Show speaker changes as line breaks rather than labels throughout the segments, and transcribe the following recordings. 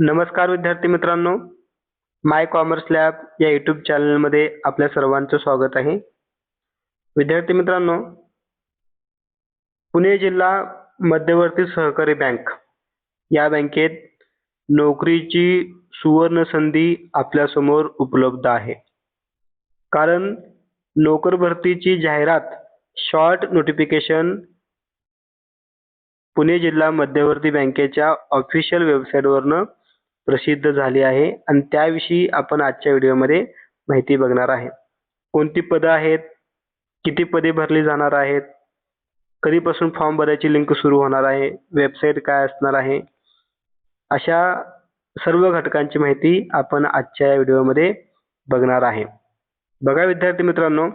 नमस्कार विद्यार्थी मित्रांनो. माय कॉमर्स लॅब या यूट्यूब चॅनलमध्ये आपल्या सर्वांचं स्वागत आहे. विद्यार्थी मित्रांनो पुणे जिल्हा मध्यवर्ती सहकारी बँक या बँकेत नोकरीची सुवर्ण संधी आपल्यासमोर उपलब्ध आहे. कारण नोकर भरतीची जाहिरात शॉर्ट नोटिफिकेशन पुणे जिल्हा मध्यवर्ती बँकेच्या ऑफिशियल वेबसाईटवरनं प्रसिद्ध झाली आहे. आणि त्याविषयी आपण आजच्या व्हिडिओमध्ये माहिती बघणार आहे. कोणती पदं आहेत? किती पदे भरली जाणार आहेत? कधीपासून फॉर्म भरायची लिंक सुरू होणार आहे? वेबसाईट काय असणार आहे? अशा सर्व घटकांची माहिती आपण आजच्या या व्हिडिओमध्ये बघणार आहे. बघा विद्यार्थी मित्रांनो.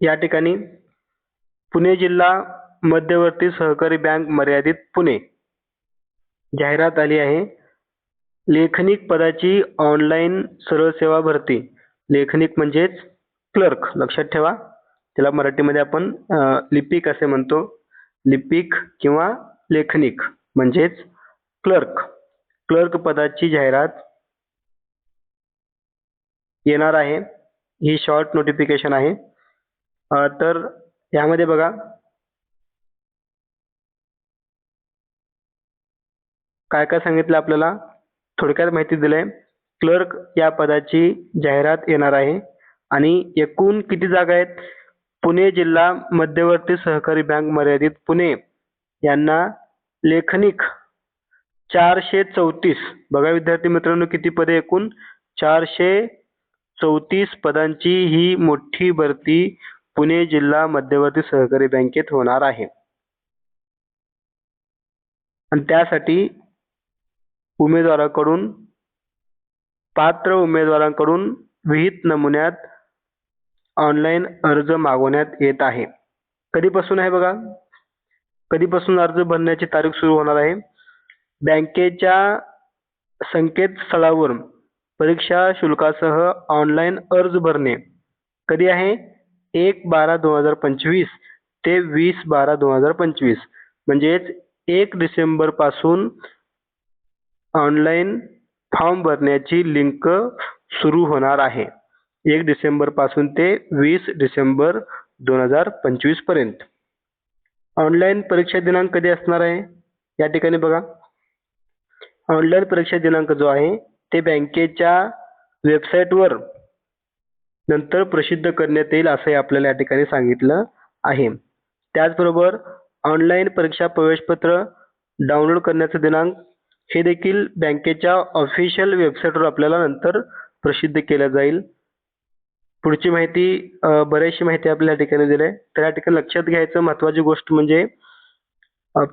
या ठिकाणी पुणे जिल्हा मध्यवर्ती सहकारी बँक मर्यादित पुणे. जाहिरात आली आहे. लेखनिक पदाची ऑनलाईन सरळ सेवा भरती. लेखनिक म्हणजेच क्लर्क. लक्षात ठेवा. त्याला मराठीमध्ये आपण लिपिक असे म्हणतो. लिपिक किंवा लेखनिक म्हणजेच क्लर्क. क्लर्क पदाची जाहिरात येणार आहे. ही शॉर्ट नोटिफिकेशन आहे. तर यामध्ये बघा. काय काय सांगितलं आपल्याला? थोडक्यात माहिती दिलंय. क्लर्क या पदाची जाहिरात येणार आहे. आणि एकूण किती जागा आहेत? पुणे जिल्हा मध्यवर्ती सहकारी बँक मर्यादित पुणे. यांना लेखनिक चारशे चौतीस. बघा विद्यार्थी मित्रांनो किती पदे एकूण? चारशे चौतीस पदांची ही मोठी भरती पुणे जिल्हा मध्यवर्ती सहकारी बँकेत होणार आहे. आणि त्यासाठी उमेदवाराकडून पात्र उमेदवारांकडून विहित नमुन्यात ऑनलाईन अर्ज मागवण्यात येत आहे. कधीपासून आहे बघा? कधीपासून अर्ज भरण्याची तारीख सुरू होणार आहे? बँकेच्या संकेतस्थळावर परीक्षा शुल्कासह ऑनलाईन अर्ज भरणे. कधी आहे? एक बारा दोन हजार पंचवीस ते वीस बारा दोन हजार पंचवीस. म्हणजेच एक डिसेंबरपासून ऑनलाईन फॉर्म भरण्याची लिंक सुरू होणार आहे. एक डिसेंबरपासून ते वीस डिसेंबर दोन हजार पंचवीसपर्यंत. ऑनलाईन परीक्षा दिनांक कधी असणार आहे? या ठिकाणी बघा. ऑनलाईन परीक्षा दिनांक जो आहे ते बँकेच्या वेबसाईटवर नंतर प्रसिद्ध करण्यात येईल असंही आपल्याला या ठिकाणी सांगितलं आहे. त्याचबरोबर ऑनलाईन परीक्षा प्रवेशपत्र डाउनलोड करण्याचा दिनांक हे देखील बँकेच्या ऑफिशियल वेबसाईटवर आपल्याला नंतर प्रसिद्ध केलं जाईल. पुढची माहिती अ, बरीचशी माहिती आपल्या या ठिकाणी दिली आहे. तर या ठिकाणी लक्षात घ्यायचं महत्त्वाची गोष्ट म्हणजे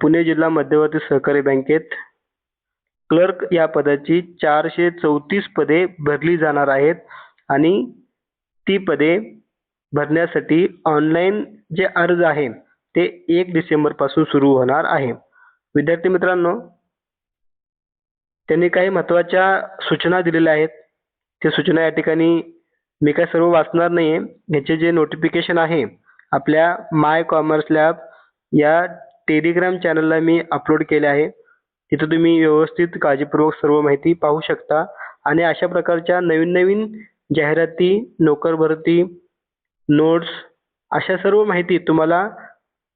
पुणे जिल्हा मध्यवर्ती सहकारी बँकेत क्लर्क या पदाची चारशे चौतीस पदे भरली जाणार आहेत आणि ती पदे भरण्यासाठी ऑनलाईन जे अर्ज आहे ते एक डिसेंबरपासून सुरू होणार आहे. विद्यार्थी मित्रांनो त्यांनी काही महत्त्वाच्या सूचना दिलेल्या आहेत. त्या सूचना या ठिकाणी मी काय सर्व वाचणार नाही आहे ह्याचे जे नोटिफिकेशन आहे आपल्या माय कॉमर्स लॅब या टेलिग्राम चॅनलला मी अपलोड केले आहे. तिथं तुम्ही व्यवस्थित काळजीपूर्वक सर्व माहिती पाहू शकता. आणि अशा प्रकारच्या नवीन नवीन जाहिराती नोकर भरती नोट्स अशा सर्व माहिती तुम्हाला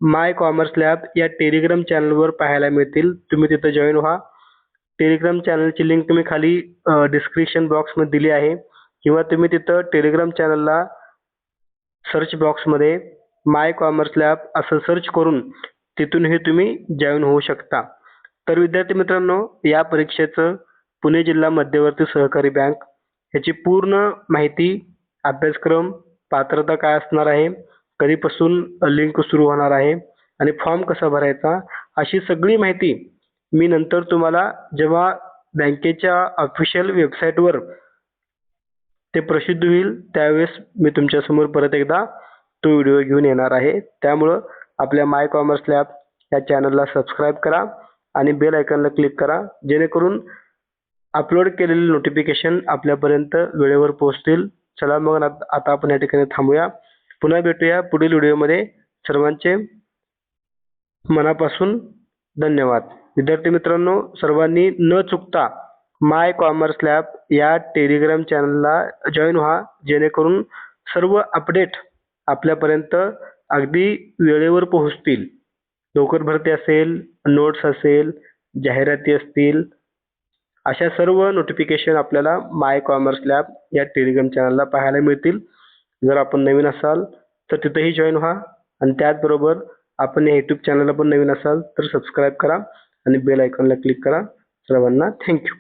माय कॉमर्स लॅब या टेलिग्राम चॅनलवर पाहायला मिळतील. तुम्ही तिथं जॉईन व्हा. टेलिग्राम चॅनलची लिंक तुम्ही खाली डिस्क्रिप्शन बॉक्समध्ये दिली आहे. किंवा तुम्ही तिथं टेलिग्राम चॅनलला सर्च बॉक्समध्ये माय कॉमर्स लॅब असं सर्च करून तिथूनही तुम्ही जॉईन होऊ शकता. तर विद्यार्थी मित्रांनो या परीक्षेचं पुणे जिल्हा मध्यवर्ती सहकारी बँक ह्याची पूर्ण माहिती अभ्यासक्रम पात्रता काय असणार आहे कधीपासून लिंक सुरू होणार आहे आणि फॉर्म कसा भरायचा अशी सगळी माहिती मी नंतर तुम्हाला जेव्हा बँकेच्या ऑफिशियल वेबसाईटवर ते प्रसिद्ध होईल त्यावेळेस मी तुमच्यासमोर परत एकदा तो व्हिडिओ घेऊन येणार आहे. त्यामुळं आपल्या माय कॉमर्स लॅब या चॅनलला सबस्क्राईब करा आणि बेल आयकॉनला क्लिक करा जेणेकरून अपलोड केलेले नोटिफिकेशन आपल्यापर्यंत वेळेवर पोहोचतील. चला मग आता आपण या ठिकाणी थांबूया. पुन्हा भेटूया पुढील व्हिडिओमध्ये सर्वांचे मनापासून धन्यवाद. विद्यार्थी मित्रांनो सर्वांनी न चुकता माय कॉमर्स लॅब या टेलिग्राम चॅनलला जॉईन व्हा जेणेकरून सर्व अपडेट आपल्यापर्यंत अगदी वेळेवर पोहोचतील. नोकर भरती असेल नोट्स असेल जाहिराती असतील अशा सर्व नोटिफिकेशन आपल्याला माय कॉमर्स लॅब या टेलिग्राम चॅनलला पाहायला मिळतील. जर आपण नवीन असाल तर तिथेही जॉईन व्हा. आणि त्याचबरोबर आपण या यूट्यूब चॅनलला पण नवीन असाल तर सबस्क्राईब करा. आणि बेल आयकॉनला क्लिक करा सर्वांना थँक्यू